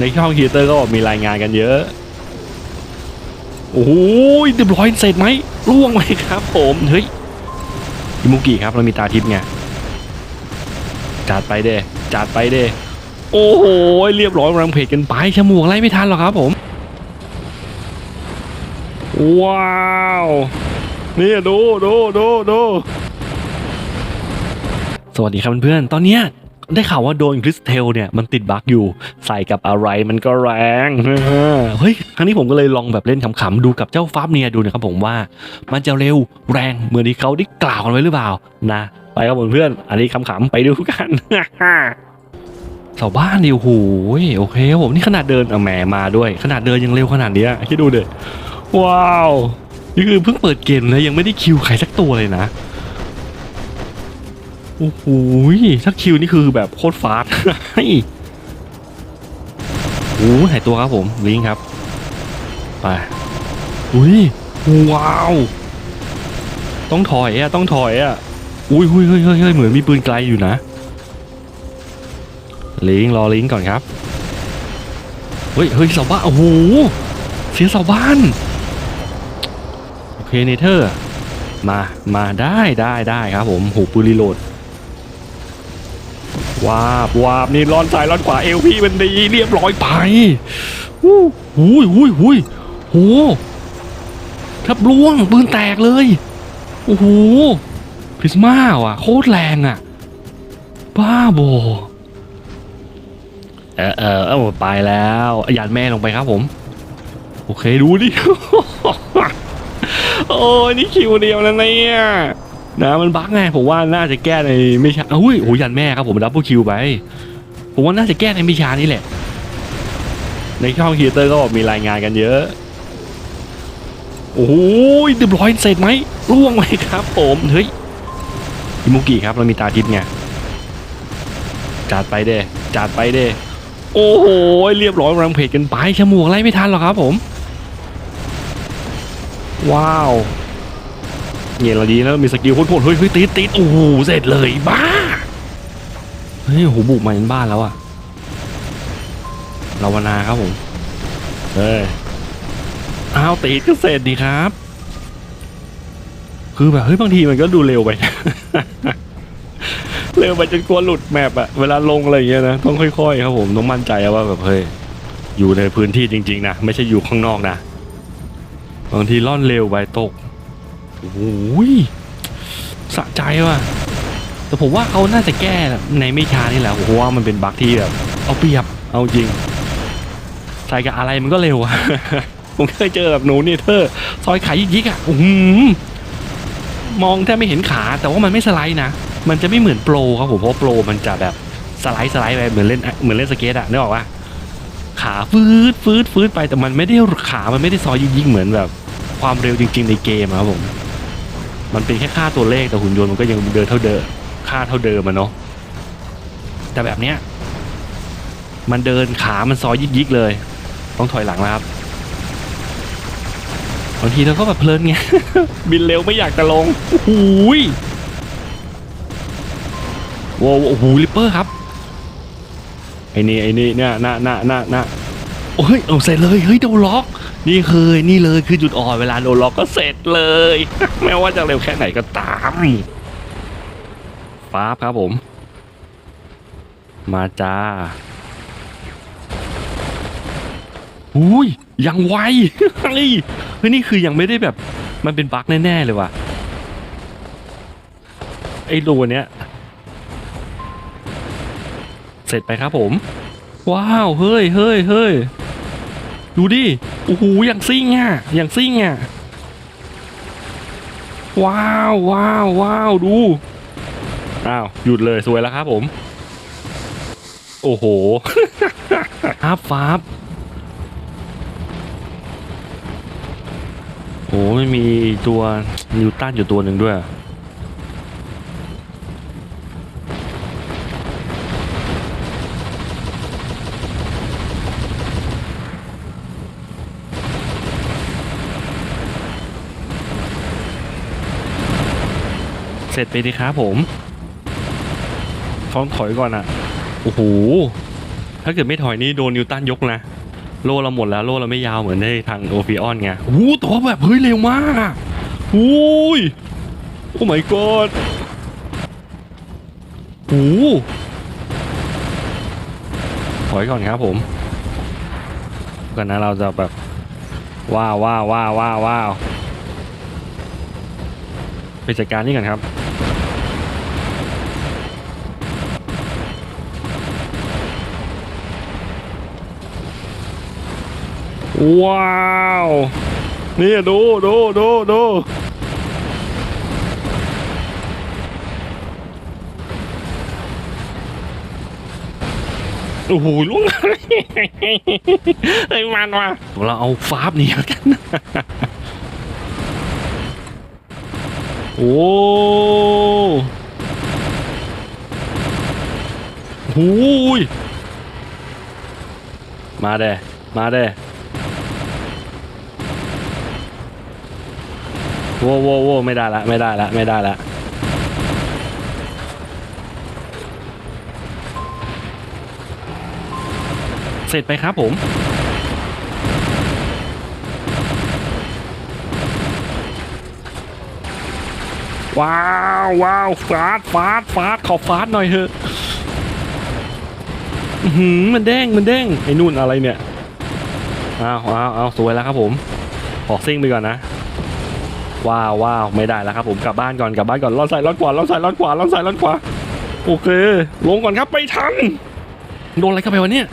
ในช่องครีเตอร์ก็มีรายงานกันเยอะ โอ้โหเรียบร้อยเสร็จไหมล่วงไหมครับผมเฮ้ยอิมุกิครับเรามีตาทิพย์ไงจัดไปเด้จัดไปเด้โอ้โหเรียบร้อยรังเพจกันไปฉมวกไล่ไม่ทันหรอกครับผมว้าวนี่ดูดูดูดูสวัสดีครับเพื่อนๆตอนเนี้ย ได้ข่าวว่าโดนคริสเทลเนี่ยมันติดบั๊กอยู่ ใส่กับอะไรมันก็แรงเฮ้ยครั้งนี้ผมก็เลยลองแบบเล่นขำๆดูกับเจ้าฟาบเนียดูนะครับผมว่ามันจะเร็วแรงเหมือนที่เขาได้กล่าวกันไว้หรือเปล่านะไปครับเพื่อนอันนี้ขำๆไปดูกันเสาบ้านดิโอ้โหโอเคครับผมนี่ขนาดเดินอะแหมมาด้วย ขนาดเดินยังเร็วขนาดนี้คิดดูเด็ว้าวนี่คือเพิ่งเปิดเกมนะยังไม่ได้คิวใครสักตัวเลยนะ โอ้โหถ้าคิวนี่คือแบบโคตรฟาสต์โอ้โหหายตัวครับผมลิงครับไปอุ้ยว้าว ต้องถอยอะต้องถอยอะอุ้ยเฮ้ยเฮ้ยเฮ้ยเหมือนมีปืนไกลอยู่นะ ลิงรอลิงก์ก่อนครับเฮ้ยเฮ้ยเสาบ้านโอ้โหเสียเสาบ้านโอเคเนเธอร์มามาได้ได้ได้ครับผมหูปืนรีโหลด วาบวาบนี่ร้อนซ้ายร้อนขวาเอลพี่มันดีเรียบร้อยไปหู้หูยหูยหูยโหทับล่วงปืนแตกเลยโอ้โหพริสมาว่ะโคตรแรงอะ บ้าบอเออเออเอาไปแล้วหยาดแม่ลงไปครับผม โอเคดูดิ โอ้นี่คิวเดียวนะเนี่ย นะมันบั๊กไงผมว่าน่าจะแก้ในไม่ช้าอุ้ยโอ้ยยันแม่ครับผมดับเบิลคิวไป ผมว่าน่าจะแก้ในไม่ช้านี่แหละ ในช่องครีเตอร์ก็บอกมีรายงานกันเยอะ โอ้โหเรียบร้อยเสร็จไหมล่วงไหมครับ ผมเฮ้ยอิมุกิครับเรามีตาทิพย์ไงจัดไปเด้จัดไปเด้โอ้โหเรียบร้อยรังเพจกันไปฉมวกไล่ไม่ทันหรอกครับผม ว้าว เงี้ยเราดีแล้วมีสกิลโคตรๆเฮ้ยเฮ้ยติดติดโอ้โหเสร็จเลยบ้าเฮ้ยโหบุกมายันบ้านแล้วอะลาวนาครับผมเฮ้ยอ้าวติดก็เสร็จดีครับ คือแบบเฮ้ยบางทีมันก็ดูเร็วไปเร็วไปจนกลัวหลุดแมปอะเวลาลงอะไรอย่างเงี้ยนะต้องค่อยๆครับผมต้องมั่นใจว่าแบบเฮ้ยอยู่ในพื้นที่จริง ๆนะไม่ใช่อยู่ข้างนอกนะบางทีล่อนเร็วไปตก โอ้โหยสะใจว่ะ แต่ผมว่าเขาน่าจะแก้ในไม่ช้านี่แหละเพราะว่ามันเป็นบั๊กที่แบบเอาเปรียบเอาจริงใส่กับอะไรมันก็เร็วอะผมเคยเจอแบบหนูนี่เธอซอยขายิกๆอะอื้อหือมองแทบไม่เห็นขา แต่ว่ามันไม่สไลด์นะ มันจะไม่เหมือนโปรครับผมเพราะโปรมันจะแบบสไลด์สไลด์ไปเหมือนเล่นเหมือนเล่นสเก็ตอะนึกออกปะขาฟืดฟืดฟืดไปแต่มันไม่ได้ขามันไม่ได้ซอยยิกๆเหมือนแบบ ความเร็วจริง ๆ ในเกมครับผม มันเป็นแค่ค่าตัวเลขแต่หุ่นยนต์มันก็ยังเดินเท่าเดิมค่าเท่าเดิมอะเนาะแต่แบบเนี้ยมันเดินขามันซอยยิกๆเลย ต้องถอยหลังแล้วครับบางทีเราก็แบบเพลินไงบินเร็วไม่อยากจะลงโอ้โหยโว้โอ้โหลิปเปอร์ครับไอ้นี่ไอ้นี่เนี่ยน่ะน่ะน่ะน่ะ โอ้ยเอาเสร็จเลยเฮ้ยโดนล็อก นี่เคยนี่เลยคือจุดอ่อนเวลาโดนล็อกก็เสร็จเลยแม้ว่าจะเร็วแค่ไหนก็ตามฟ้าบครับผม มาจ้าอุ้ยยังไวเฮ้ยเฮ้ยนี่คือยังไม่ได้แบบมันเป็นบั๊กแน่ๆเลยว่ะไอ้ตัวเนี้ยเสร็จไปครับผม ว้าว เฮ้ยเฮ้ยเฮ้ย ดูดิ โอ้โห อย่างซิ่งอะ อย่างซิ่งอะ ว้าว ว้าว ว้าว ดู อ้าว หยุดเลยสวยแล้วครับผม โอ้โหฮับฟ้าบโอ้ไม่มีตัวนิวตันอยู่ตัวหนึ่งด้วย ร็จไปดีครับผมฟ้องถอยก่อนอะ โอ้โห ถ้าเกิดไม่ถอยนี่โดนนิวตันยกนะ โลเราหมดแล้ว โลเราไม่ยาวเหมือนในทางโอฟิออนไงโอ้โหแตัวาแบบเฮ้ยเร็วมากอะโอ้ย โอ้ my god โอ้โหถอยก่อนครับผมก่อนนะเราจะแบบว้าวว้าวว้าวว้าวไปจัดการนี่กันครับ ว้าว นี่ดูดูดูดูโอ้โหลุงไอ้มันว่ะเราเอาฟาบนี่กัน โอ้โหยมาเด้มาเด้ โว้โว้โว้ไม่ได้ละไม่ได้ละไม่ได้ละเสร็จไปครับผม ว้าวว้าวฟาดฟาดฟาดขอฟาดหน่อยเถอะหือมันเด้งมันเด้งไอ้นู่นอะไรเนี่ย อ้าวอ้าวอ้าวสวยแล้วครับผม ขอซิ่งไปก่อนนะ ว้าวว้าวไม่ได้แล้วครับผมกลับบ้านก่อนกลับบ้านก่อนลอดซ้ายลอดขวาลอดซ้ายลอดขวาลอดซ้ายลอดขวาโอเค ลงก่อนครับไปทันโดนอะไรเข้าไปวะเนี่ย